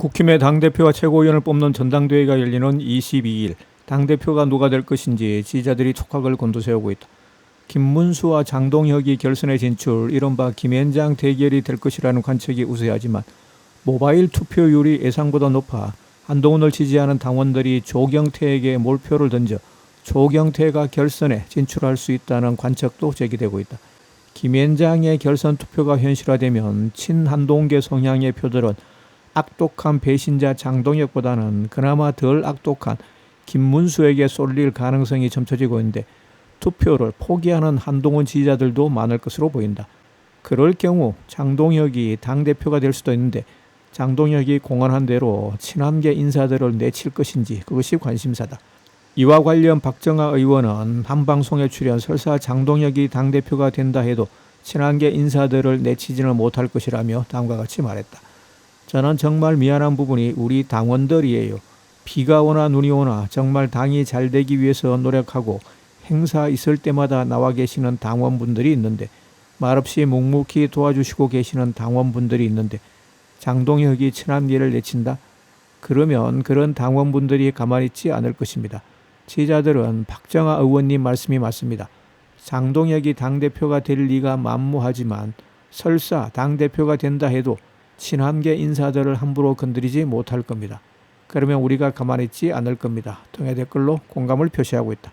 국힘의 당대표와 최고위원을 뽑는 전당대회가 열리는 22일 당대표가 누가 될 것인지 지지자들이 촉각을 곤두세우고 있다. 김문수와 장동혁이 결선에 진출 이른바 김앤장 대결이 될 것이라는 관측이 우세하지만 모바일 투표율이 예상보다 높아 한동훈을 지지하는 당원들이 조경태에게 몰표를 던져 조경태가 결선에 진출할 수 있다는 관측도 제기되고 있다. 김앤장의 결선 투표가 현실화되면 친한동계 성향의 표들은 악독한 배신자 장동혁보다는 그나마 덜 악독한 김문수에게 쏠릴 가능성이 점쳐지고 있는데 투표를 포기하는 한동훈 지지자들도 많을 것으로 보인다. 그럴 경우 장동혁이 당대표가 될 수도 있는데 장동혁이 공언한 대로 친한계 인사들을 내칠 것인지 그것이 관심사다. 이와 관련 박정아 의원은 한 방송에 출연 설사 장동혁이 당대표가 된다 해도 친한계 인사들을 내치지는 못할 것이라며 다음과 같이 말했다. 저는 정말 미안한 부분이 우리 당원들이에요. 비가 오나 눈이 오나 정말 당이 잘 되기 위해서 노력하고 행사 있을 때마다 나와 계시는 당원분들이 있는데 말없이 묵묵히 도와주시고 계시는 당원분들이 있는데 장동혁이 친한계를 내친다? 그러면 그런 당원분들이 가만히 있지 않을 것입니다. 지지자들은 박정아 의원님 말씀이 맞습니다. 장동혁이 당대표가 될 리가 만무하지만 설사 당대표가 된다 해도 친한계 인사들을 함부로 건드리지 못할 겁니다. 그러면 우리가 가만히 있지 않을 겁니다. 통해 댓글로 공감을 표시하고 있다.